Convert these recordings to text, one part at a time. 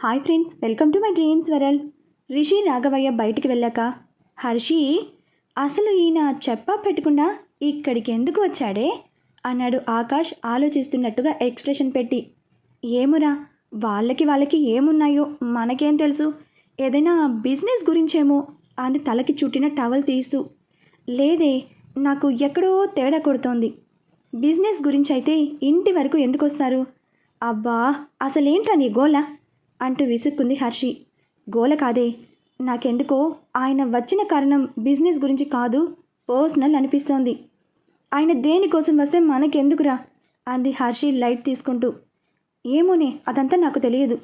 Hi friends welcome to my dreams world. Rishi Raghavaiah బయటికి వెళ్ళాక హర్షి అసలు ఈయన చెప్పా పెట్టకుండా ఇక్కడికి ఎందుకు వచ్చాడే? అన్నాడు ఆకాష్ ఆలోచిస్తున్నట్టుగా ఎక్స్ప్రెషన్ పెట్టి. ఏమురా వాళ్ళకి వాళ్ళకి ఏమున్నాయో మనకేం తెలుసు? ఏదైనా బిజినెస్ గురించేమో అని తలకి చుట్టిన టవల్ తీస్తూ. లేదే నాకు ఎక్కడో తేడా కొడుతోంది. బిజినెస్ గురించి అయితే ఇంటి వరకు ఎందుకు వస్తారు అబ్బా అసలేంట్రా నీ గోలా? అంటూ విసుక్కుంది హర్షి. గోల కాదే నాకెందుకో ఆయన వచ్చిన కారణం బిజినెస్ గురించి కాదు పర్సనల్ అనిపిస్తోంది. ఆయన దేనికోసం వస్తే మనకెందుకురా? అంది హర్షి లైట్ తీసుకుంటూ. ఏమోనే అదంతా నాకు తెలియదు.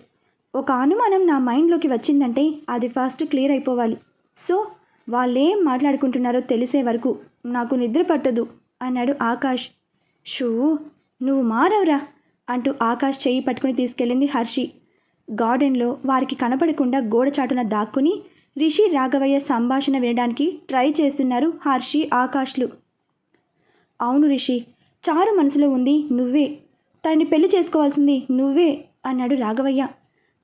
ఒక అనుమానం నా మైండ్లోకి వచ్చిందంటే అది ఫస్ట్ క్లియర్ అయిపోవాలి. సో వాళ్ళేం మాట్లాడుకుంటున్నారో తెలిసే వరకు నాకు నిద్ర పట్టదు అన్నాడు ఆకాష్. షూ నువ్వు మారవరా అంటూ ఆకాష్ చెయ్యి పట్టుకుని తీసుకెళ్ళింది హర్షి. గార్డెన్లో వారికి కనపడకుండా గోడ చాటున దాక్కుని రిషి రాఘవయ్య సంభాషణ వినడానికి ట్రై చేస్తున్నారు హర్షి ఆకాష్లు. అవును రిషి చారు మనసులో ఉంది నువ్వే. తనని పెళ్ళి చేసుకోవాల్సింది నువ్వే అన్నాడు రాఘవయ్య.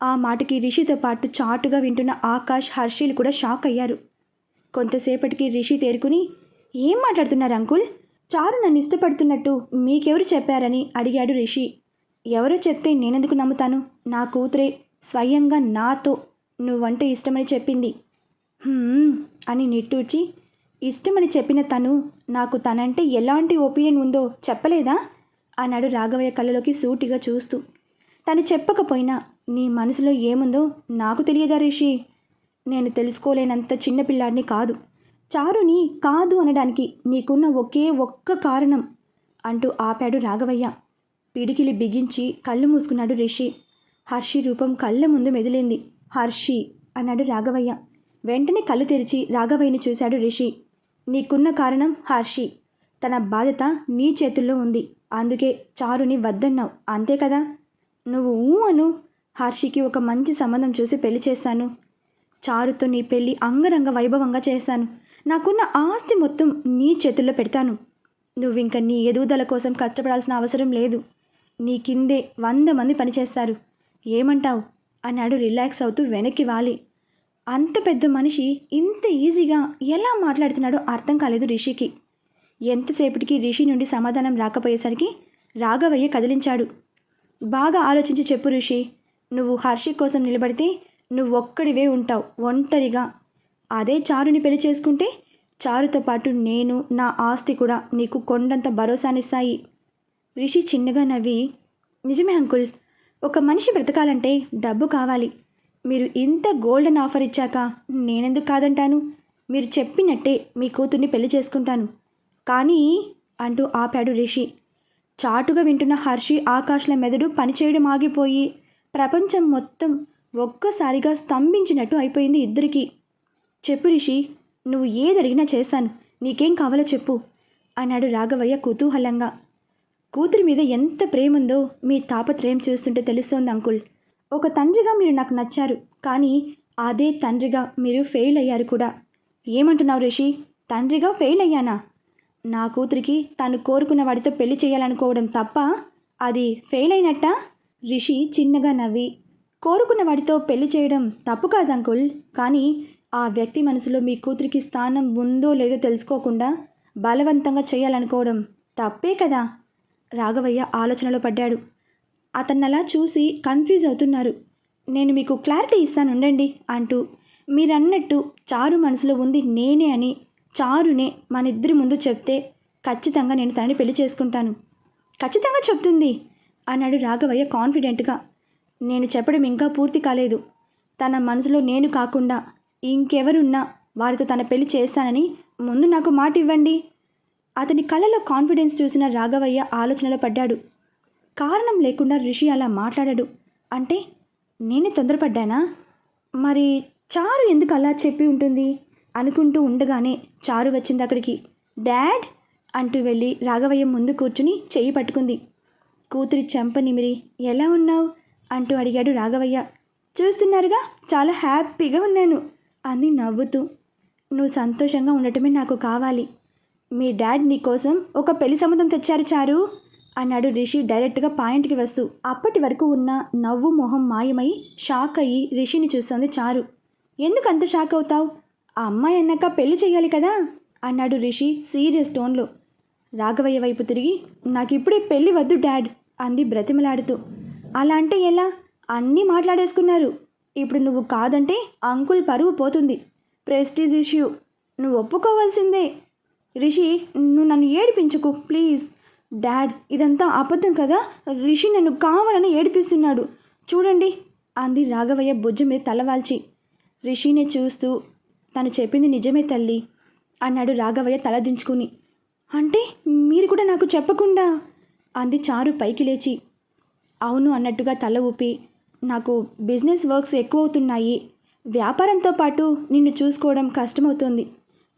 ఆ మాటకి రిషితో పాటు చాటుగా వింటున్న ఆకాష్ హర్షిలు కూడా షాక్ అయ్యారు. కొంతసేపటికి రిషి తేరుకుని ఏం మాట్లాడుతున్నారు అంకుల్? చారు నన్ను ఇష్టపడుతున్నట్టు మీకెవరు చెప్పారని? అడిగాడు రిషి. ఎవరో చెప్తే నేనెందుకు నమ్ముతాను? నా కూతురే స్వయంగా నాతో నువ్వంటే ఇష్టమని చెప్పింది. అని నిట్టూర్చి ఇష్టమని చెప్పిన తను నాకు తనంటే ఎలాంటి ఒపీనియన్ ఉందో చెప్పలేదా? అన్నాడు రాఘవయ్య కళ్ళలోకి సూటిగా చూస్తూ. తను చెప్పకపోయినా నీ మనసులో ఏముందో నాకు తెలియదా రిషి? నేను తెలుసుకోలేనంత చిన్నపిల్లాడిని కాదు. చారుని కాదు అనడానికి నీకున్న ఒకే ఒక్క కారణం అంటూ ఆపాడు రాఘవయ్య. పిడికిలి బిగించి కళ్ళు మూసుకున్నాడు రిషి. హర్షి రూపం కళ్ళ ముందు మెదిలింది. హర్షి అన్నాడు రాఘవయ్య. వెంటనే కళ్ళు తెరిచి రాఘవయ్యని చూశాడు రిషి. నీకున్న కారణం హర్షి. తన బాధ్యత నీ చేతుల్లో ఉంది. అందుకే చారుని వద్దన్నావు. అంతే కదా? నువ్వు ఊ అను. హర్షికి ఒక మంచి సంబంధం చూసి పెళ్ళి చేస్తాను. చారుతో నీ పెళ్ళి అంగరంగ వైభవంగా చేస్తాను. నాకున్న ఆస్తి మొత్తం నీ చేతుల్లో పెడతాను. నువ్వింక నీ ఎదుగుదల కోసం కష్టపడాల్సిన అవసరం లేదు. నీ కిందే వంద మంది పనిచేస్తారు. ఏమంటావు? అన్నాడు రిలాక్స్ అవుతూ వెనక్కి వాలి. అంత పెద్ద మనిషి ఇంత ఈజీగా ఎలా మాట్లాడుతున్నాడో అర్థం కాలేదు రిషికి. ఎంతసేపటికి రిషి నుండి సమాధానం రాకపోయేసరికి రాఘవయ్య కదిలించాడు. బాగా ఆలోచించి చెప్పు రిషి నువ్వు హర్షి కోసం నిలబడితే నువ్వు ఒక్కడివే ఉంటావు ఒంటరిగా. అదే చారుని పెళ్ళి చేసుకుంటే చారుతో పాటు నేను నా ఆస్తి కూడా నీకు కొండంత భరోసానిస్తాయి. రిషి చిన్నగా నవ్వి నిజమే అంకుల్ ఒక మనిషి బ్రతకాలంటే డబ్బు కావాలి. మీరు ఇంత గోల్డెన్ ఆఫర్ ఇచ్చాక నేనెందుకు కాదంటాను? మీరు చెప్పినట్టే మీ కూతుర్ని పెళ్ళి చేసుకుంటాను. కానీ అంటూ ఆపాడు రిషి. చాటుగా వింటున్న హర్షి ఆకాష్ల మెదడు పనిచేయడం ఆగిపోయి ప్రపంచం మొత్తం ఒక్కసారిగా స్తంభించినట్టు అయిపోయింది ఇద్దరికీ. చెప్పు రిషి నువ్వు ఏదడిగినా చేస్తాను. నీకేం కావాలో చెప్పు అన్నాడు రాఘవయ్య కుతూహలంగా. కూతురి మీద ఎంత ప్రేమ ఉందో మీ తాపత్రయం చూస్తుంటే తెలుస్తోంది అంకుల్. ఒక తండ్రిగా మీరు నాకు నచ్చారు కానీ అదే తండ్రిగా మీరు ఫెయిల్ అయ్యారు కూడా. ఏమంటున్నావు రిషి? తండ్రిగా ఫెయిల్ అయ్యానా? నా కూతురికి తను కోరుకున్న వాడితో పెళ్ళి చేయాలనుకోవడం తప్ప అది ఫెయిల్ అయినట్టా? రిషి చిన్నగా నవ్వి కోరుకున్న వాడితో పెళ్ళి చేయడం తప్పు కాదు అంకుల్. కానీ ఆ వ్యక్తి మనసులో మీ కూతురికి స్థానం ఉందో లేదో తెలుసుకోకుండా బలవంతంగా చేయాలనుకోవడం తప్పే కదా. రాఘవయ్య ఆలోచనలో పడ్డాడు. అతన్నలా చూసి కన్ఫ్యూజ్ అవుతున్నారు. నేను మీకు క్లారిటీ ఇస్తాను ఉండండి అంటూ మీరన్నట్టు చారు మనసులో ఉంది నేనే అని చారునే మన ఇద్దరి ముందు చెప్తే ఖచ్చితంగా నేను తనని పెళ్ళి చేసుకుంటాను. ఖచ్చితంగా చెప్తుంది అన్నాడు రాఘవయ్య కాన్ఫిడెంట్గా. నేను చెప్పడం ఇంకా పూర్తి కాలేదు. తన మనసులో నేను కాకుండా ఇంకెవరున్నా వారితో తన పెళ్ళి చేస్తానని ముందు నాకు మాట ఇవ్వండి అతని కళ్ళలో కాన్ఫిడెన్స్ చూసిన రాఘవయ్య ఆలోచనలో పడ్డాడు. కారణం లేకుండా రిషి అలా మాట్లాడాడు. అంటే నేనే తొందరపడ్డానా? మరి చారు ఎందుకు అలా చెప్పి ఉంటుంది? అనుకుంటూ ఉండగానే చారు వచ్చింది అక్కడికి. డాడ్ అంటూ వెళ్ళి రాఘవయ్య ముందు కూర్చుని చెయ్యి పట్టుకుంది. కూతురి చెంప నిమిరి ఎలా ఉన్నావు? అంటూ అడిగాడు రాఘవయ్య. చూస్తున్నారుగా చాలా హ్యాపీగా ఉన్నాను అని నవ్వుతూ. నువ్వు సంతోషంగా ఉండటమే నాకు కావాలి మీ డాడ్ నీ కోసం ఒక పెళ్ళి సముద్రం తెచ్చారు చారు అన్నాడు రిషి డైరెక్ట్గా పాయింట్కి వస్తూ. అప్పటి వరకు ఉన్న నవ్వు మొహం మాయమై షాక్ అయ్యి రిషిని చూస్తోంది చారు. ఎందుకు అంత షాక్ అవుతావు? ఆ అమ్మాయి అన్నాక పెళ్ళి చేయాలి కదా? అన్నాడు రిషి సీరియస్ టోన్లో. రాఘవయ్య వైపు తిరిగి నాకు ఇప్పుడే పెళ్ళి వద్దు డాడ్ అంది బ్రతిమలాడుతూ. అలా అంటే ఎలా? అన్నీ మాట్లాడేసుకున్నారు. ఇప్పుడు నువ్వు కాదంటే అంకుల్ పరువు పోతుంది. Prestige issue. నువ్వు ఒప్పుకోవాల్సిందే. రిషి నువ్వు నన్ను ఏడిపించకు ప్లీజ్. డాడ్ ఇదంతా అబద్ధం కదా? రిషి నన్ను కావాలని ఏడిపిస్తున్నాడు. చూడండి అంది రాఘవయ్య భుజం మీద తలవాల్చి రిషిని చూస్తూ తను చెప్పింది నిజమే తల్లి అన్నాడు రాఘవయ్య తలదించుకుని అంటే మీరు కూడా నాకు చెప్పకుండా? అంది చారు పైకి లేచి. అవును అన్నట్టుగా తల ఊపి. నాకు బిజినెస్ వర్క్స్ ఎక్కువ అవుతున్నాయి వ్యాపారంతో పాటు నిన్ను చూసుకోవడం కష్టమవుతుంది.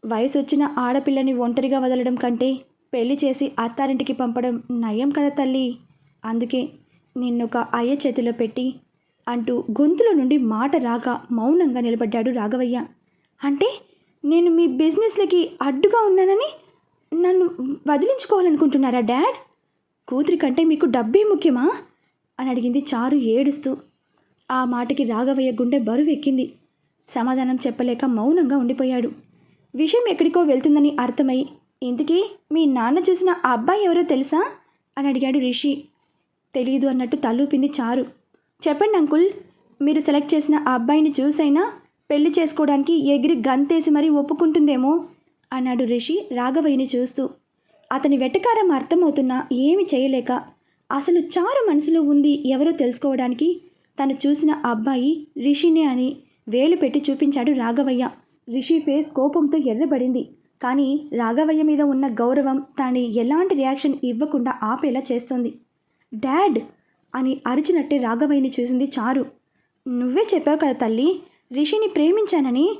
వయసు వచ్చిన ఆడపిల్లని ఒంటరిగా వదలడం కంటే పెళ్ళి చేసి అత్తారింటికి పంపడం నయం కదా తల్లి. అందుకే నిన్నొక అయ్య చేతిలో పెట్టి అంటూ గొంతులో నుండి మాట రాక మౌనంగా నిలబడ్డాడు రాఘవయ్య. అంటే నేను మీ బిజినెస్లకి అడ్డుగా ఉన్నానని నన్ను వదిలించుకోవాలనుకుంటున్నారా డాడ్? కూతురి కంటే మీకు డబ్బే ముఖ్యమా? అని అడిగింది చారు ఏడుస్తూ. ఆ మాటకి రాఘవయ్య గుండె బరువెక్కింది. సమాధానం చెప్పలేక మౌనంగా ఉండిపోయాడు. విషయం ఎక్కడికో వెళ్తుందని అర్థమై ఇంతకీ మీ నాన్న చూసిన ఆ అబ్బాయి ఎవరో తెలుసా? అని అడిగాడు రిషి. తెలియదు అన్నట్టు తలూపింది చారు. చెప్పండి అంకుల్ మీరు సెలెక్ట్ చేసిన ఆ అబ్బాయిని చూసైనా పెళ్ళి చేసుకోవడానికి ఎగిరి గంతేసి మరీ ఒప్పుకుంటుందేమో? అన్నాడు రిషి రాఘవయ్యని చూస్తూ. అతని వెటకారం అర్థమవుతున్నా ఏమి చేయలేక అసలు చారు మనసులో ఉంది ఎవరో తెలుసుకోవడానికి తను చూసిన అబ్బాయి రిషినే అని వేలు పెట్టి చూపించాడు రాఘవయ్య. రిషి ఫేస్ కోపంతో ఎర్రబడింది. కానీ రాఘవయ్య మీద ఉన్న గౌరవం తాను ఎలాంటి రియాక్షన్ ఇవ్వకుండా ఆపేలా చేస్తోంది. డాడ్! అని అరిచినట్టే రాఘవయ్యని చూసింది చారు. నువ్వే చెప్పావు కదా తల్లి రిషిని ప్రేమించానని.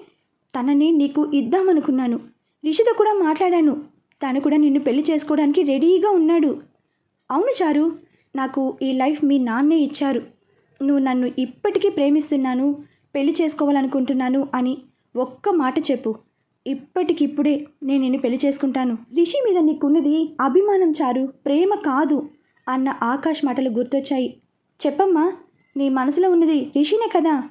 తనని నీకు ఇద్దామనుకున్నాను. రిషితో కూడా మాట్లాడాను. తను కూడా నిన్ను పెళ్ళి చేసుకోవడానికి రెడీగా ఉన్నాడు. అవును చారు నాకు ఈ లైఫ్ మీ నాన్నే ఇచ్చారు. నువ్వు నన్ను ఇప్పటికీ ప్రేమిస్తున్నాను పెళ్ళి చేసుకోవాలనుకుంటున్నాను అని ఒక్క మాట చెప్పు. ఇప్పటికిప్పుడే నేను నిన్ను పెళ్ళి చేసుకుంటాను. రిషి మీద నీకున్నది అభిమానం చారు ప్రేమ కాదు అన్న ఆకాష్ మాటలు గుర్తొచ్చాయి. చెప్పమ్మా నీ మనసులో ఉన్నది రిషినే కదా.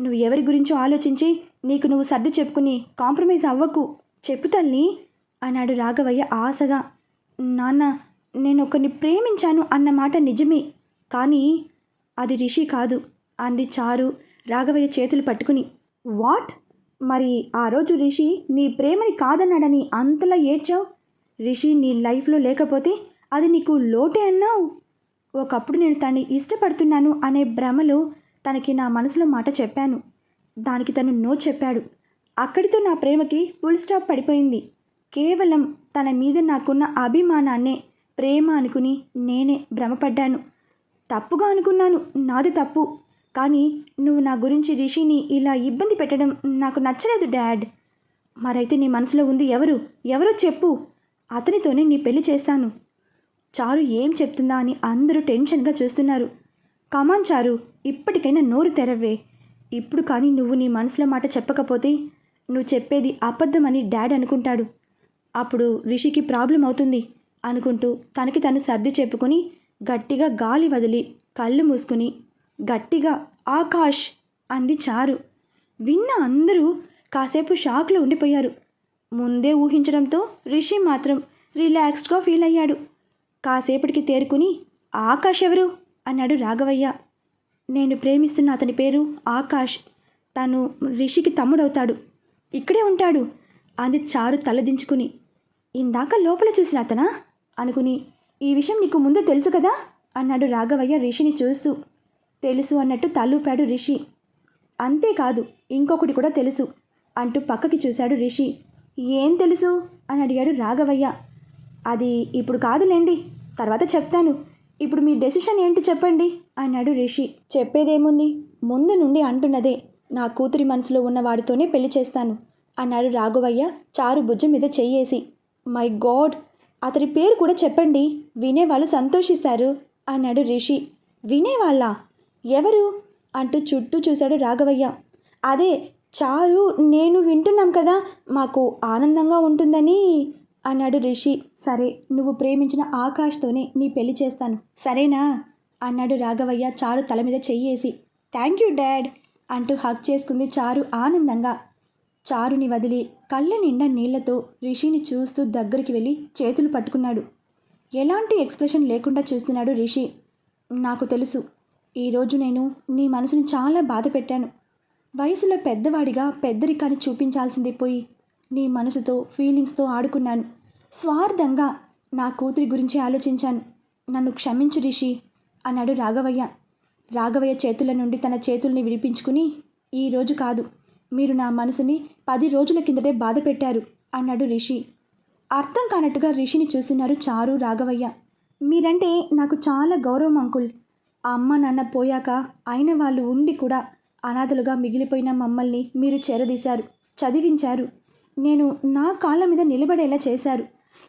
నువ్వు ఎవరి గురించో ఆలోచించి నీకు నువ్వు సర్ది చెప్పుకుని కాంప్రమైజ్ అవ్వకు. చెప్పు తల్లి అన్నాడు రాఘవయ్య ఆశగా. నాన్న నేను ఒకరిని ప్రేమించాను అన్న మాట నిజమే కానీ అది రిషి కాదు. అంది చారు రాఘవయ్య చేతులు పట్టుకుని. వాట్? మరి ఆ రోజు రిషి నీ ప్రేమని కాదన్నాడని అంతలా ఏడ్చావు? రిషి నీ లైఫ్లో లేకపోతే అది నీకు లోటే అన్నావు? ఒకప్పుడు నేను తన్ని ఇష్టపడుతున్నాను అనే భ్రమలో తనకి నా మనసులో మాట చెప్పాను. దానికి తను నో చెప్పాడు. అక్కడితో నా ప్రేమకి ఫుల్ స్టాప్ పడిపోయింది. కేవలం తన మీద నాకున్న అభిమానాన్నే ప్రేమ అనుకుని నేనే భ్రమపడ్డాను. తప్పుగా అనుకున్నాను. నాది తప్పు. కానీ నువ్వు నా గురించి రిషిని ఇలా ఇబ్బంది పెట్టడం నాకు నచ్చలేదు డాడ్. మరైతే నీ మనసులో ఉంది ఎవరు? ఎవరో చెప్పు. అతనితోనే నీ పెళ్ళి చేస్తాను. చారు ఏం చెప్తుందా అని అందరూ టెన్షన్గా చూస్తున్నారు. కమాన్ చారు ఇప్పటికైనా నోరు తెరవే. ఇప్పుడు కానీ నువ్వు నీ మనసులో మాట చెప్పకపోతే నువ్వు చెప్పేది అబద్ధమని డాడ్ అనుకుంటాడు. అప్పుడు రిషికి ప్రాబ్లం అవుతుంది అనుకుంటూ తనకి తను సర్ది చెప్పుకొని గట్టిగా గాలి వదిలి కళ్ళు మూసుకుని గట్టిగా ఆకాష్ అంది చారు. విన్న అందరూ కాసేపు షాక్లో ఉండిపోయారు. ముందే ఊహించడంతో రిషి మాత్రం రిలాక్స్డ్గా ఫీల్ అయ్యాడు. కాసేపటికి తేరుకుని ఆకాష్ ఎవరు? అన్నాడు రాఘవయ్య. నేను ప్రేమిస్తున్న అతని పేరు ఆకాష్. తను రిషికి తమ్ముడవుతాడు. ఇక్కడే ఉంటాడు అంది చారు తలదించుకుని. ఇందాక లోపల చూసిన అతనా? అనుకుని ఈ విషయం నీకు ముందు తెలుసు కదా? అన్నాడు రాఘవయ్య రిషిని చూస్తూ. తెలుసు అన్నట్టు తలూపాడు రిషి. అంతేకాదు ఇంకొకటి కూడా తెలుసు అంటూ పక్కకి చూశాడు రిషి. ఏం తెలుసు? అని అడిగాడు రాఘవయ్య. అది ఇప్పుడు కాదులేండి తర్వాత చెప్తాను. ఇప్పుడు మీ డెసిషన్ ఏంటి చెప్పండి? అన్నాడు రిషి. చెప్పేదేముంది? ముందు నుండి అంటున్నదే నా కూతురి మనసులో ఉన్న వాడితోనే పెళ్ళి చేస్తాను అన్నాడు రాఘవయ్య చారు భుజం మీద చెయ్యేసి. మై గాడ్ అతని పేరు కూడా చెప్పండి వినేవాళ్ళు సంతోషిస్తారు అన్నాడు రిషి. వినేవాళ్ళా? ఎవరు? అంటూ చుట్టూ చూశాడు రాఘవయ్య. అదే చారు నేను వింటున్నాం కదా మాకు ఆనందంగా ఉంటుందని అన్నాడు రిషి. సరే నువ్వు ప్రేమించిన ఆకాష్తోనే నీ పెళ్ళి చేస్తాను. సరేనా? అన్నాడు రాఘవయ్య చారు తల మీద చెయ్యేసి థ్యాంక్ యూ డాడ్ అంటూ హక్ చేసుకుంది చారు ఆనందంగా. చారుని వదిలి కళ్ళ నిండా నీళ్ళతో రిషిని చూస్తూ దగ్గరికి వెళ్ళి చేతులు పట్టుకున్నాడు. ఎలాంటి ఎక్స్ప్రెషన్ లేకుండా చూస్తున్నాడు రిషి. నాకు తెలుసు ఈరోజు నేను నీ మనసును చాలా బాధ పెట్టాను. వయసులో పెద్దవాడిగా పెద్దరికాన్ని చూపించాల్సింది పోయి నీ మనసుతో ఫీలింగ్స్తో ఆడుకున్నాను. స్వార్థంగా నా కూతురి గురించి ఆలోచించాను. నన్ను క్షమించు రిషి అన్నాడు రాఘవయ్య. రాఘవయ్య చేతుల నుండి తన చేతుల్ని విడిపించుకుని ఈ రోజు కాదు మీరు నా మనసుని పది రోజుల కిందటే బాధ పెట్టారు అన్నాడు రిషి. అర్థం కానట్టుగా రిషిని చూస్తున్నారు చారు రాఘవయ్య. మీరంటే నాకు చాలా గౌరవం అంకుల్. ఆ అమ్మ నాన్న పోయాక అయిన వాళ్ళు ఉండి కూడా అనాథలుగా మిగిలిపోయిన మమ్మల్ని మీరు చేరదీశారు చదివించారు. నేను నా కాళ్ళ మీద నిలబడేలా చేశారు.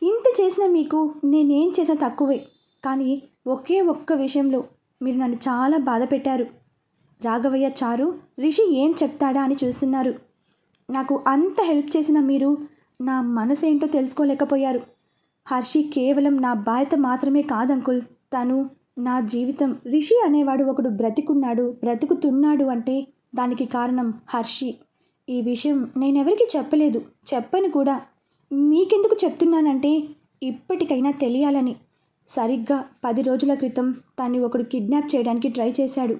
ఇంత చేసిన మీకు నేనేం చేసినా తక్కువే. కానీ ఒకే ఒక్క విషయంలో మీరు నన్ను చాలా బాధ పెట్టారు. రాఘవయ్య చారు రిషి ఏం చెప్తాడా అని చూస్తున్నారు. నాకు అంత హెల్ప్ చేసిన మీరు నా మనసు ఏంటో తెలుసుకోలేకపోయారు. హర్షి కేవలం నా బాధ్యత మాత్రమే కాదంకుల్ తను నా జీవితం. రిషి అనేవాడు ఒకడు బ్రతికున్నాడు బ్రతుకుతున్నాడు అంటే దానికి కారణం హర్షి. ఈ విషయం నేనెవరికి చెప్పలేదు. చెప్పను కూడా. మీకెందుకు చెప్తున్నానంటే ఇప్పటికైనా తెలియాలని. సరిగ్గా పది రోజుల క్రితం తన్ని ఒకడు కిడ్నాప్ చేయడానికి ట్రై చేశాడు.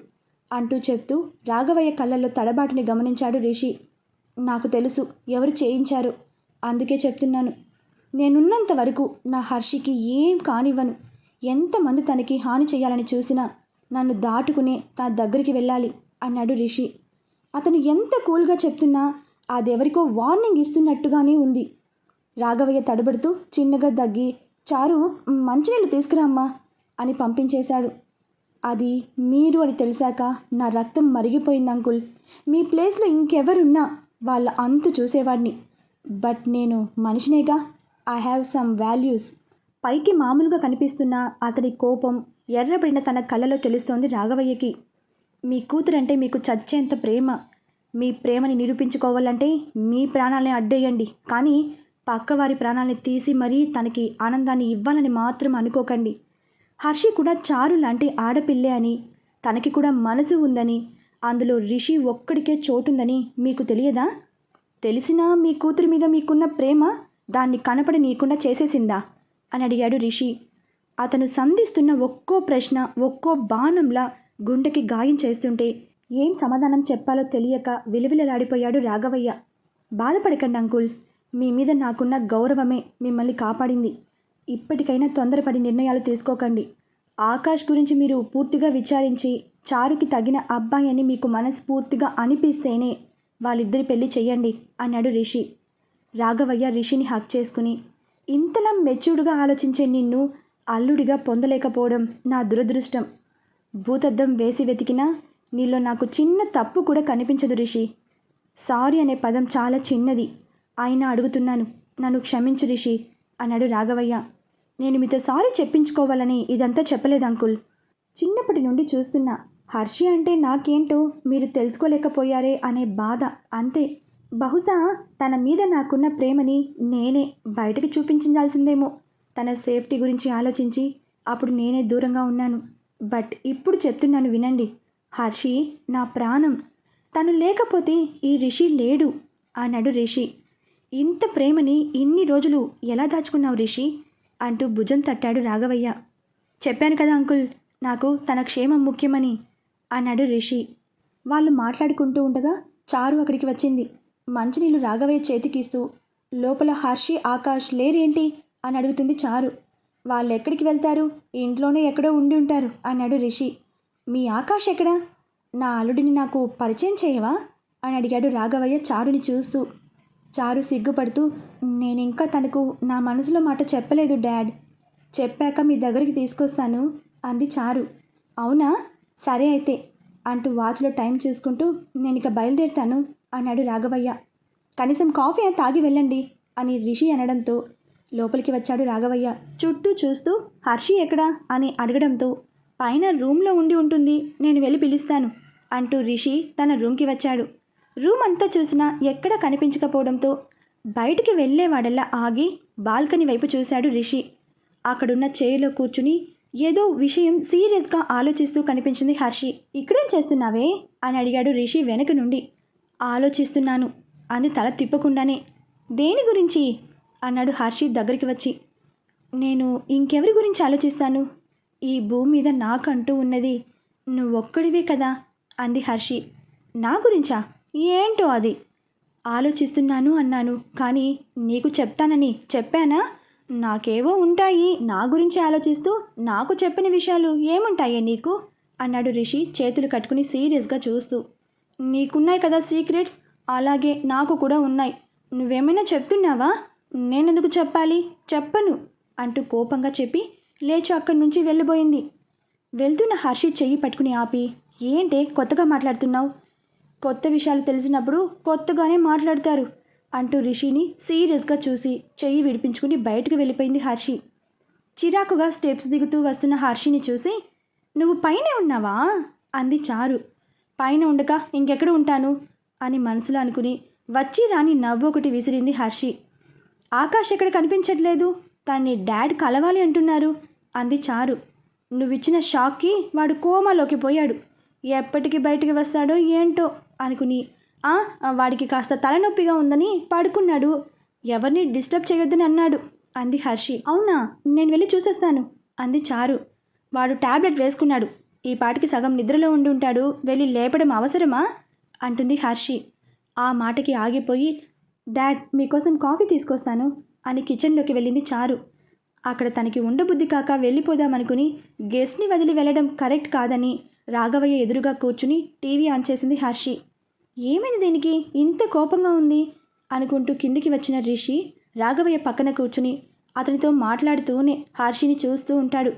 అంటూ చెప్తూ రాఘవయ్య కళ్ళల్లో తడబాటుని గమనించాడు రిషి. నాకు తెలుసు ఎవరు చేయించారు. అందుకే చెప్తున్నాను. నేనున్నంత వరకు నా హర్షికి ఏం కానివ్వను. ఎంతమంది తనకి హాని చేయాలని చూసినా నన్ను దాటుకునే తన దగ్గరికి వెళ్ళాలి అన్నాడు రిషి. అతను ఎంత కూల్గా చెప్తున్నా అదెవరికో వార్నింగ్ ఇస్తున్నట్టుగానే ఉంది. రాఘవయ్య తడబడుతూ చిన్నగా దగ్గి చారు మంచినీళ్ళు తీసుకురామ్మా అని పంపించేశాడు. అది మీరు అని తెలిసాక నా రక్తం మరిగిపోయింది అంకుల్. మీ ప్లేస్లో ఇంకెవరున్నా వాళ్ళ అంతు చూసేవాడిని. బట్ నేను మనిషినేగా. ఐ హ్యావ్ సమ్ వాల్యూస్ పైకి మామూలుగా కనిపిస్తున్న అతడి కోపం ఎర్రబడిన తన కళ్ళలో తెలుస్తోంది రాఘవయ్యకి. మీ కూతురంటే మీకు చచ్చేంత ప్రేమ. మీ ప్రేమని నిరూపించుకోవాలంటే మీ ప్రాణాలని అడ్డేయండి. కానీ పక్కవారి ప్రాణాలని తీసి మరీ తనకి ఆనందాన్ని ఇవ్వాలని మాత్రం అనుకోకండి. హర్షి కూడా చారు లాంటి ఆడపిల్లే అని తనకి కూడా మనసు ఉందని అందులో రిషి ఒక్కడికే చోటుందని మీకు తెలియదా? తెలిసినా మీ కూతురి మీద మీకున్న ప్రేమ దాన్ని కనపడి నీకుండా చేసేసిందా? అని అడిగాడు రిషి. అతను సంధిస్తున్న ఒక్కో ప్రశ్న ఒక్కో బాణంలా గుండెకి గాయం చేస్తుంటే ఏం సమాధానం చెప్పాలో తెలియక విలువిలలాడిపోయాడు రాఘవయ్య. బాధపడకండి అంకుల్ మీ మీద నాకున్న గౌరవమే మిమ్మల్ని కాపాడింది. ఇప్పటికైనా తొందరపడి నిర్ణయాలు తీసుకోకండి. ఆకాష్ గురించి మీరు పూర్తిగా విచారించి చారుకి తగిన అబ్బాయి అని మీకు మనస్ఫూర్తిగా అనిపిస్తేనే వాళ్ళిద్దరి పెళ్ళి చేయండి అన్నాడు రిషి. రాఘవయ్య రిషిని హక్ చేసుకుని ఇంతలా మెచ్యూర్డ్గా ఆలోచించే నిన్ను అల్లుడిగా పొందలేకపోవడం నా దురదృష్టం. భూతద్దం వేసి వెతికినా నీలో నాకు చిన్న తప్పు కూడా కనిపించదు రిషి. సారీ అనే పదం చాలా చిన్నది. అయినా అడుగుతున్నాను నన్ను క్షమించు రిషి అన్నాడు రాఘవయ్య. నేను మీతో సారీ చెప్పించుకోవాలని ఇదంతా చెప్పలేదు అంకుల్. చిన్నప్పటి నుండి చూస్తున్నా. హర్షి అంటే నాకేంటో మీరు తెలుసుకోలేకపోయారే అనే బాధ అంతే. బహుశా తన మీద నాకున్న ప్రేమని నేనే బయటకు చూపించాల్సిందేమో తన సేఫ్టీ గురించి ఆలోచించి అప్పుడు నేనే దూరంగా ఉన్నాను. బట్ ఇప్పుడు చెప్తున్నాను వినండి. హర్షి నా ప్రాణం. తను లేకపోతే ఈ రిషి లేడు అన్నాడు రిషి. ఇంత ప్రేమని ఇన్ని రోజులు ఎలా దాచుకున్నావు రిషి? అంటూ భుజం తట్టాడు రాఘవయ్య. చెప్పాను కదా అంకుల్ నాకు తన క్షేమం ముఖ్యమని అన్నాడు రిషి. వాళ్ళు మాట్లాడుకుంటూ ఉండగా చారు అక్కడికి వచ్చింది. మంచినీళ్ళు రాఘవయ్య చేతికిస్తూ లోపల హర్షి ఆకాష్ లేరేంటి అని అడుగుతుంది చారు. వాళ్ళు ఎక్కడికి వెళ్తారు? ఇంట్లోనే ఎక్కడో ఉండి ఉంటారు అన్నాడు రిషి. మీ ఆకాష్ ఎక్కడా? నా అల్లుడిని నాకు పరిచయం చేయవా అని అడిగాడు రాఘవయ్య చారుని చూస్తూ. చారు సిగ్గుపడుతూ నేను ఇంకా తనకు నా మనసులో మాట చెప్పలేదు డాడ్. చెప్పాక మీ దగ్గరికి తీసుకొస్తాను అంది చారు. అవునా? సరే అయితే అంటూ వాచ్లో టైం చూసుకుంటూ నేను ఇక బయలుదేరుతాను. అన్నాడు రాఘవయ్య. కనీసం కాఫీ అయినా తాగి వెళ్ళండి అని రిషి అనడంతో లోపలికి వచ్చాడు రాఘవయ్య. చుట్టూ చూస్తూ హర్షి ఎక్కడా? అని అడగడంతో పైన రూమ్లో ఉండి ఉంటుంది నేను వెళ్ళి పిలుస్తాను అంటూ రిషి తన రూమ్కి వచ్చాడు. రూమ్ అంతా చూసినా ఎక్కడా కనిపించకపోవడంతో బయటికి వెళ్ళేవాడల్లా ఆగి బాల్కనీ వైపు చూశాడు రిషి. అక్కడున్న చైర్లో కూర్చుని ఏదో విషయం సీరియస్గా ఆలోచిస్తూ కనిపించింది హర్షి. ఇక్కడేం చేస్తున్నావే? అని అడిగాడు రిషి వెనక నుండి. ఆలోచిస్తున్నాను అని తల తిప్పకుండానే దేని గురించి? అన్నాడు హర్షి దగ్గరికి వచ్చి. నేను ఇంకెవరి గురించి ఆలోచిస్తాను? ఈ భూమి మీద నాకంటూ ఉన్నది నువ్వొక్కడివే కదా? అంది హర్షి. నా గురించా? ఏంటో అది? ఆలోచిస్తున్నాను అన్నాను కానీ నీకు చెప్తానని చెప్పానా? నాకేవో ఉంటాయి నా గురించి ఆలోచిస్తూ నాకు చెప్పిన విషయాలు ఏముంటాయే నీకు? అన్నాడు రిషి చేతులు కట్టుకుని సీరియస్గా చూస్తూ. నీకున్నాయి కదా సీక్రెట్స్? అలాగే నాకు కూడా ఉన్నాయి. నువ్వేమైనా చెప్తున్నావా? నేనెందుకు చెప్పాలి? చెప్పను అంటూ కోపంగా చెప్పి లేచి అక్కడి నుంచి వెళ్ళిపోయింది. వెళ్తున్న హర్షి చెయ్యి పట్టుకుని ఆపి ఏంటే కొత్తగా మాట్లాడుతున్నావు? కొత్త విషయాలు తెలిసినప్పుడు కొత్తగానే మాట్లాడతారు అంటూ రిషిని సీరియస్గా చూసి చెయ్యి విడిపించుకుని బయటకు వెళ్ళిపోయింది హర్షి. చిరాకుగా స్టెప్స్ దిగుతూ వస్తున్న హర్షిని చూసి నువ్వు పైనే ఉన్నావా? అంది చారు. పైన ఉండక ఇంకెక్కడ ఉంటాను? అని మనసులో అనుకుని వచ్చి రాని నవ్వు ఒకటి విసిరింది హర్షి. ఆకాష్ ఎక్కడ కనిపించట్లేదు? తనని డాడ్ కలవాలి అంటున్నారు అంది చారు. నువ్విచ్చిన షాక్కి వాడు కోమాలోకి పోయాడు. ఎప్పటికి బయటికి వస్తాడో ఏంటో అనుకుని "ఆ, వాడికి కాస్త తలనొప్పిగా ఉందని పడుకున్నాడు. ఎవరిని డిస్టర్బ్ చేయొద్దని అన్నాడు అంది హర్షి. అవునా? నేను వెళ్ళి చూసేస్తాను అంది చారు. వాడు టాబ్లెట్ వేసుకున్నాడు. ఈ పాటికి సగం నిద్రలో ఉండి ఉంటాడు వెళ్ళి లేపడం అవసరమా? అంటుంది హర్షి. ఆ మాటకి ఆగిపోయి డాడ్ మీకోసం కాఫీ తీసుకొస్తాను అని కిచెన్లోకి వెళ్ళింది చారు. అక్కడ తనకి ఉండబుద్ధి కాక వెళ్ళిపోదామనుకుని గెస్ట్ని వదిలి వెళ్ళడం కరెక్ట్ కాదని రాఘవయ్య ఎదురుగా కూర్చుని టీవీ ఆన్ చేసింది హర్షి. ఏమైంది దీనికి? ఇంత కోపంగా ఉంది? అనుకుంటూ కిందికి వచ్చిన రిషి రాఘవయ్య పక్కన కూర్చుని అతనితో మాట్లాడుతూనే హర్షిని చూస్తూ ఉంటాడు.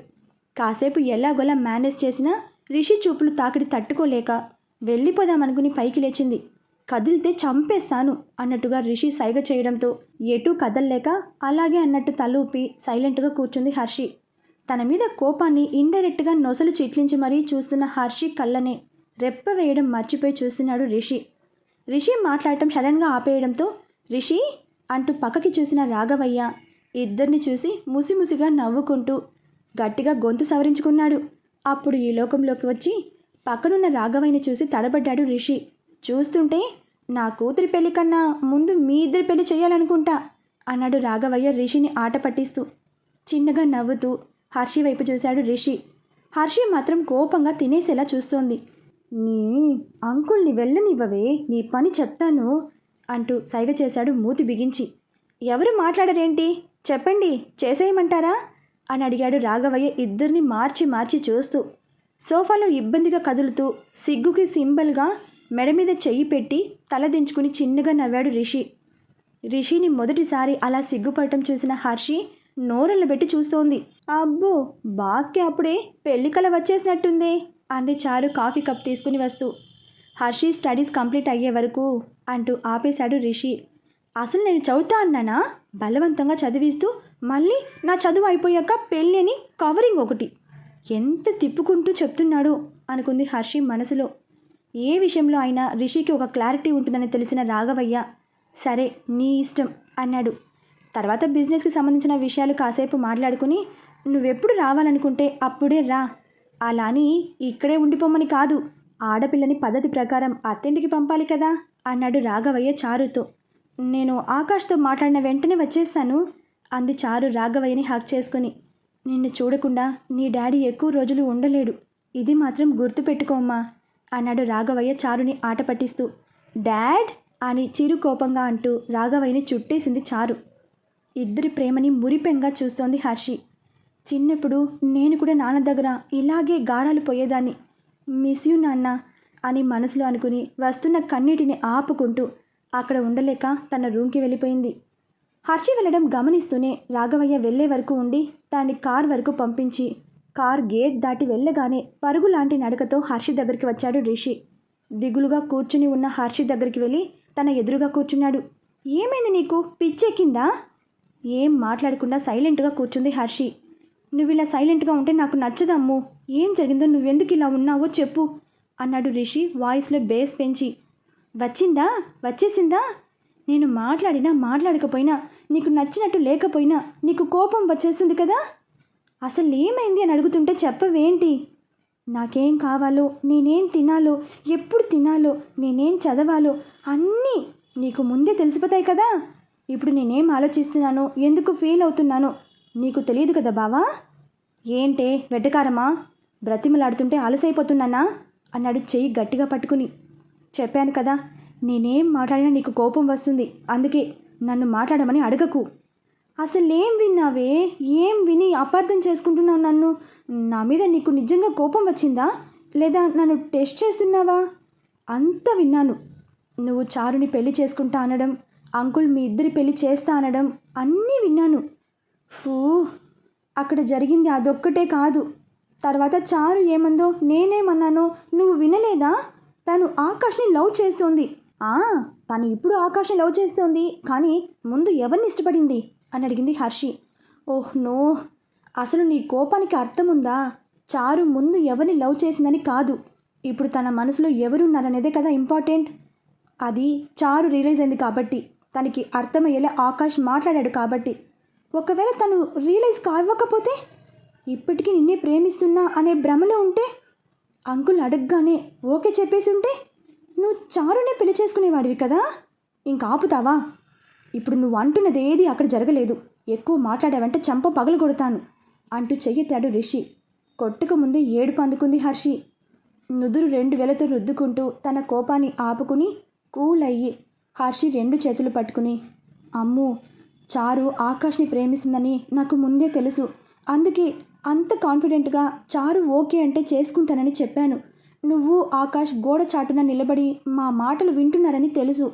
కాసేపు ఎలాగోలా మేనేజ్ చేసినా రిషి చూపులు తాకిడి తట్టుకోలేక వెళ్ళిపోదామనుకుని పైకి లేచింది. కదిలితే చంపేస్తాను అన్నట్టుగా రిషి సైగ చేయడంతో ఎటూ కదల్లేక అలాగే అన్నట్టు తలూపి సైలెంట్గా కూర్చుంది హర్షి. తన మీద కోపాన్ని ఇండైరెక్ట్గా నొసలు చిట్లించి మరీ చూస్తున్న హర్షి కళ్ళనే రెప్ప వేయడం మర్చిపోయి చూస్తున్నాడు రిషి. రిషి మాట్లాడటం సడన్గా ఆపేయడంతో రిషి అంటూ పక్కకి చూసిన రాఘవయ్య ఇద్దరిని చూసి ముసిముసిగా నవ్వుకుంటూ గట్టిగా గొంతు సవరించుకున్నాడు. అప్పుడు ఈ లోకంలోకి వచ్చి పక్కనున్న రాఘవయ్యని చూసి తడబడ్డాడు రిషి. చూస్తుంటే నా కూతురి పెళ్ళి కన్నా ముందు మీ ఇద్దరి పెళ్ళి చేయాలనుకుంటా అన్నాడు రాఘవయ్య రిషిని ఆట పట్టిస్తూ. చిన్నగా నవ్వుతూ హర్షి వైపు చూశాడు రిషి. హర్షి మాత్రం కోపంగా తినేసేలా చూస్తోంది. నీ అంకుల్ని వెళ్ళనివ్వవే నీ పని చెప్తాను అంటూ సైగ చేశాడు మూతి బిగించి. ఎవరు మాట్లాడరేంటి? చెప్పండి చేసేయమంటారా? అని అడిగాడు రాఘవయ్య ఇద్దరిని మార్చి మార్చి చూస్తూ. సోఫాలో ఇబ్బందిగా కదులుతూ సిగ్గుకి సింబల్గా మెడ మీద చెయ్యి పెట్టి తలదించుకుని చిన్నగా నవ్వాడు రిషి. రిషిని మొదటిసారి అలా సిగ్గుపడటం చూసిన హర్షి నోరెళ్ళ పెట్టి చూస్తోంది. అబ్బో బాస్కి అప్పుడే పెళ్ళికల వచ్చేసినట్టుందే అంది చారు కాఫీ కప్ తీసుకుని వస్తూ. హర్షి స్టడీస్ కంప్లీట్ అయ్యే వరకు అంటూ ఆపేశాడు రిషి. అసలు నేను చదువుతా అన్నానా? బలవంతంగా చదివిస్తూ మళ్ళీ నా చదువు అయిపోయాక పెళ్ళని కవరింగ్ ఒకటి. ఎంత తిప్పుకుంటూ చెప్తున్నాడో అనుకుంది హర్షి మనసులో. ఏ విషయంలో అయినా రిషికి ఒక క్లారిటీ ఉంటుందని తెలిసిన రాఘవయ్య సరే నీ ఇష్టం అన్నాడు. తర్వాత బిజినెస్కి సంబంధించిన విషయాలు కాసేపు మాట్లాడుకుని నువ్వెప్పుడు రావాలనుకుంటే అప్పుడే రా. అలా అని ఇక్కడే ఉండిపోమని కాదు ఆడపిల్లని పద్ధతి ప్రకారం అత్తింటికి పంపాలి కదా అన్నాడు రాఘవయ్య చారుతో. నేను ఆకాష్తో మాట్లాడిన వెంటనే వచ్చేస్తాను. అంది చారు రాఘవయ్యని హక్ చేసుకుని. నిన్ను చూడకుండా నీ డాడీ ఎక్కువ రోజులు ఉండలేడు. ఇది మాత్రం గుర్తుపెట్టుకోమ్మా అన్నాడు రాఘవయ్య చారుని ఆట పట్టిస్తూ. డాడ్? అని చిరు కోపంగా అంటూ రాఘవయ్యని చుట్టేసింది చారు. ఇద్దరి ప్రేమని మురిపెంగా చూస్తోంది హర్షి. చిన్నప్పుడు నేను కూడా నాన్న దగ్గర ఇలాగే గారాలు పోయేదాన్ని. మిస్ యూ నాన్న అని మనసులో అనుకుని వస్తున్న కన్నీటిని ఆపుకుంటూ అక్కడ ఉండలేక తన రూమ్కి వెళ్ళిపోయింది. హర్షి వెళ్ళడం గమనిస్తూనే రాఘవయ్య వెళ్ళే వరకు ఉండి దాన్ని కార్ వరకు పంపించి కార్ గేట్ దాటి వెళ్ళగానే పరుగు లాంటి నడకతో హర్షి దగ్గరికి వచ్చాడు రిషి. దిగులుగా కూర్చుని ఉన్న హర్షి దగ్గరికి వెళ్ళి తన ఎదురుగా కూర్చున్నాడు. ఏమైంది నీకు? పిచ్చెక్కిందా? ఏం మాట్లాడకుండా సైలెంట్గా కూర్చుంది హర్షి. నువ్వు ఇలా సైలెంట్గా ఉంటే నాకు నచ్చదమ్ము ఏం జరిగిందో నువ్వెందుకు ఇలా ఉన్నావో చెప్పు అన్నాడు రిషి వాయిస్లో బేస్ పెంచి. వచ్చిందా? వచ్చేసిందా? నేను మాట్లాడినా మాట్లాడకపోయినా నీకు నచ్చినట్టు లేకపోయినా నీకు కోపం వచ్చేస్తుంది కదా? అసలు ఏమైంది అని అడుగుతుంటే చెప్పవేంటి? నాకేం కావాలో నేనేం తినాలో ఎప్పుడు తినాలో నేనేం చదవాలో అన్నీ నీకు ముందే తెలిసిపోతాయి కదా? ఇప్పుడు నేనేం ఆలోచిస్తున్నానో ఎందుకు ఫీల్ అవుతున్నానో నీకు తెలియదు కదా బావా? ఏంటే వెడ్డకారమా? బ్రతిమలాడుతుంటే అలసైపోతున్నానా? అన్నాడు చెయ్యి గట్టిగా పట్టుకుని. చెప్పాను కదా నేనేం మాట్లాడినా నీకు కోపం వస్తుంది. అందుకే నన్ను మాట్లాడమని అడగకు. అసలేం విన్నావే? ఏం విని అపార్థం చేసుకుంటున్నావు నన్ను? నా మీద నీకు నిజంగా కోపం వచ్చిందా? లేదా నన్ను టెస్ట్ చేస్తున్నావా? అంత విన్నాను. నువ్వు చారుని పెళ్ళి చేసుకుంటా అనడం అంకుల్ మీ ఇద్దరి పెళ్ళి చేస్తా అనడం అన్నీ విన్నాను. ఫూ అక్కడ జరిగింది అదొక్కటే కాదు. తర్వాత చారు ఏమందో నేనేమన్నానో నువ్వు వినలేదా? తను ఆకాష్ని లవ్ చేస్తోంది. తను ఇప్పుడు ఆకాశం లవ్ చేస్తోంది కానీ ముందు ఎవరిని ఇష్టపడింది? అని అడిగింది హర్షి. ఓహ్ నో. అసలు నీ కోపానికి అర్థం ఉందా చారు ముందు ఎవరిని లవ్ చేసిందని కాదు. ఇప్పుడు తన మనసులో ఎవరున్నారనేదే కదా ఇంపార్టెంట్. అది చారు రియలైజ్ అయింది కాబట్టి. తనకి అర్థమయ్యేలా ఆకాష్ మాట్లాడాడు కాబట్టి. ఒకవేళ తను రియలైజ్ కావకపోతే ఇప్పటికీ నిన్నే ప్రేమిస్తున్నా అనే భ్రమలో ఉంటే? అంకుల్ అడగగానే ఓకే చెప్పేసి ఉంటే? నువ్వు చారునే పెళ్ళి చేసుకునేవాడివి కదా? ఇంకా ఆపుతావా? ఇప్పుడు నువ్వు అంటున్నది ఏది అక్కడ జరగలేదు. ఎక్కువ మాట్లాడావంటే చంప పగలు కొడతాను. అంటూ చెయ్యెత్తాడు రిషి. కొట్టుకముందే ఏడుపు అందుకుంది హర్షి. నుదురు రెండు వేలతో రుద్దుకుంటూ తన కోపాన్ని ఆపుకుని కూల్ అయ్యి హర్షి రెండు చేతులు పట్టుకుని అమ్ము చారు ఆకాష్ని ప్రేమిస్తుందని నాకు ముందే తెలుసు. అందుకే అంత కాన్ఫిడెంట్గా చారు ఓకే అంటే చేసుకుంటానని చెప్పాను. నువ్వు ఆకాష్ గోడ చాటున నిలబడి మా మాటలు వింటున్నారని తెలుసు.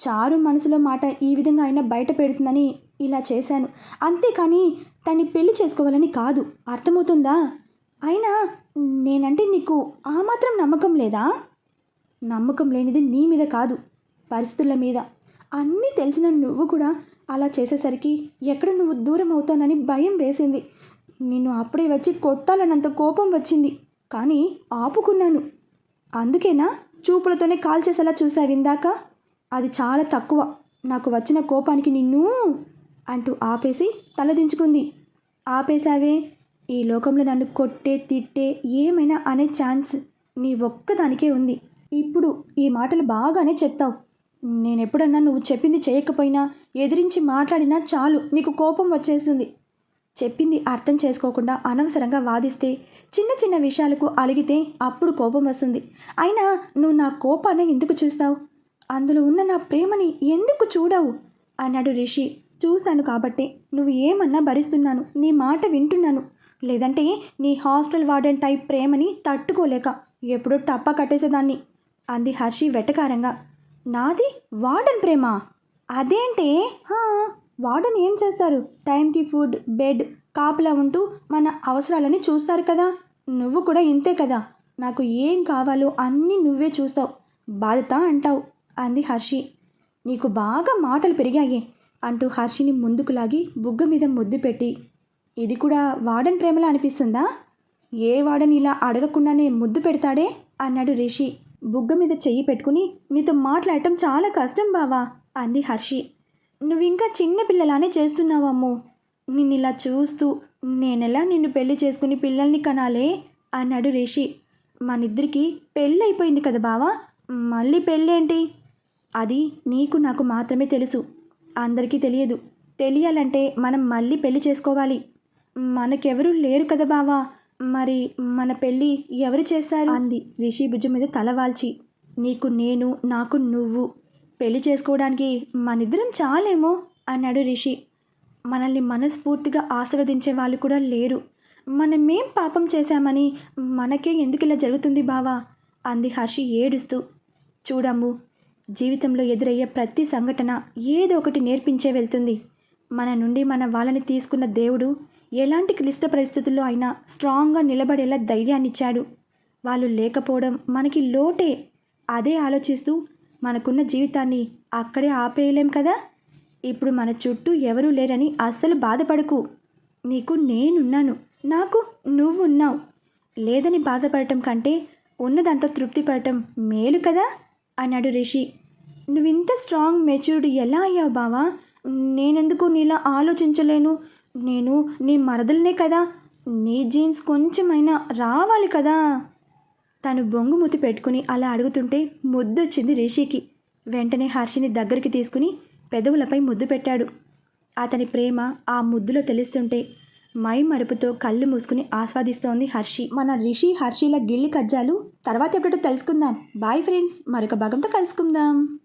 చారు మనసులో మాట ఈ విధంగా అయినా బయట పెడుతుందని ఇలా చేశాను. అంతేకాని తన్ని పెళ్ళి చేసుకోవాలని కాదు. అర్థమవుతుందా? అయినా నేనంటే నీకు ఆ మాత్రం నమ్మకం లేదా? నమ్మకం లేనిది నీ మీద కాదు పరిస్థితుల మీద. అన్నీ తెలిసిన నువ్వు కూడా అలా చేసేసరికి ఎక్కడ నువ్వు దూరం అవుతానని భయం వేసింది. నిన్ను అప్పుడే వచ్చి కొట్టాలన్నంత కోపం వచ్చింది. కానీ ఆపుకున్నాను. అందుకేనా? చూపులతోనే కాల్ చేసేలా చూసావు ఇందాక? అది చాలా తక్కువ. నాకు వచ్చిన కోపానికి నిన్ను అంటూ ఆపేసి తలదించుకుంది ఆపేశావే? ఈ లోకంలో నన్ను కొట్టే తిట్టే ఏమైనా అనే ఛాన్స్ నీ ఒక్కదానికే ఉంది. ఇప్పుడు ఈ మాటలు బాగానే చెప్తావు. నేనెప్పుడన్నా నువ్వు చెప్పింది చేయకపోయినా ఎదిరించి మాట్లాడినా చాలు. నీకు కోపం వచ్చేస్తుంది. చెప్పింది అర్థం చేసుకోకుండా అనవసరంగా వాదిస్తే చిన్న చిన్న విషయాలకు అలిగితే అప్పుడు కోపం వస్తుంది. అయినా నువ్వు నా కోపాన్ని ఎందుకు చూస్తావు? అందులో ఉన్న నా ప్రేమని ఎందుకు చూడవు? అన్నాడు రిషి. చూశాను కాబట్టి నువ్వు ఏమన్నా భరిస్తున్నాను నీ మాట వింటున్నాను. లేదంటే నీ హాస్టల్ వార్డెన్ టైప్ ప్రేమని తట్టుకోలేక ఎప్పుడో టప్ప కట్టేసేదాన్ని అంది హర్షి వెటకారంగా. నాది వార్డెన్ ప్రేమ? అదేంటే? హా, వార్డెన్ ఏం చేస్తారు? టైంకి ఫుడ్ బెడ్ కాపలా ఉంటూ మన అవసరాలని చూస్తారు కదా. నువ్వు కూడా ఇంతే కదా. నాకు ఏం కావాలో అన్నీ నువ్వే చూస్తావు. బాధ్యత అంటావు. అంది హర్షి. నీకు బాగా మాటలు పెరిగాయి అంటూ హర్షిని ముందుకు లాగి బుగ్గ మీద ముద్దు పెట్టి. ఇది కూడా వార్డెన్ ప్రేమలా అనిపిస్తుందా? ఏ వాడని ఇలా అడగకుండానే ముద్దు పెడతాడే? అన్నాడు రిషి. బుగ్గ మీద చెయ్యి పెట్టుకుని నీతో మాట్లాడటం చాలా కష్టం బావా అంది హర్షి. నువ్వు ఇంకా చిన్న పిల్లలానే చేస్తున్నావమ్మో. నిన్నిలా చూస్తూ నేనెలా నిన్ను పెళ్ళి చేసుకుని పిల్లల్ని కనాలే? అన్నాడు రిషి. మనిద్దరికి పెళ్ళి అయిపోయింది కదా బావా? మళ్ళీ పెళ్ళేంటి? అది నీకు నాకు మాత్రమే తెలుసు. అందరికీ తెలియదు. తెలియాలంటే మనం మళ్ళీ పెళ్ళి చేసుకోవాలి. మనకెవరూ లేరు కదా బావా? మరి మన పెళ్ళి ఎవరు చేశారు? అంది రిషి భుజం మీద తలవాల్చి నీకు నేను నాకు నువ్వు. పెళ్ళి చేసుకోవడానికి మనిద్దరం చాలేమో? అన్నాడు రిషి. మనల్ని మనస్ఫూర్తిగా ఆశీర్వదించే వాళ్ళు కూడా లేరు. మనమేం పాపం చేశామని మనకే ఎందుకు ఇలా జరుగుతుంది బావా? అంది హర్షి ఏడుస్తూ. చూడమ్ము జీవితంలో ఎదురయ్యే ప్రతి సంఘటన ఏదో ఒకటి నేర్పించే వెళ్తుంది. మన నుండి మన వాళ్ళని తీసుకున్న దేవుడు ఎలాంటి క్లిష్ట పరిస్థితుల్లో అయినా స్ట్రాంగ్గా నిలబడేలా ధైర్యాన్ని ఇచ్చాడు వాళ్ళు లేకపోవడం మనకి లోటే. అదే ఆలోచిస్తూ మనకున్న జీవితాన్ని అక్కడే ఆపేయలేం కదా? ఇప్పుడు మన చుట్టూ ఎవరూ లేరని అస్సలు బాధపడకు. నీకు నేనున్నాను. నాకు నువ్వున్నావు. లేదని బాధపడటం కంటే ఉన్నదంతా తృప్తి పడటం మేలు కదా? అన్నాడు రిషి. నువ్వు ఇంత స్ట్రాంగ్ మెచ్యూర్డ్ ఎలా అయ్యావు బావా? నేనెందుకు నీలా ఆలోచించలేను? నేను నీ మరదలనే కదా. నీ జీన్స్ కొంచెమైనా రావాలి కదా? తను బొంగు ముతి పెట్టుకుని అలా అడుగుతుంటే ముద్దొచ్చింది రిషికి. వెంటనే హర్షిని దగ్గరికి తీసుకుని పెదవులపై ముద్దు పెట్టాడు. అతని ప్రేమ ఆ ముద్దులో తెలుస్తుంటే మై మరుపుతో కళ్ళు మూసుకుని ఆస్వాదిస్తోంది హర్షి. మన రిషి హర్షిల గిల్లి కజ్జాలు తర్వాత ఎప్పుడో తెలుసుకుందాం. బాయ్ ఫ్రెండ్స్ మరొక భాగంతో కలుసుకుందాం.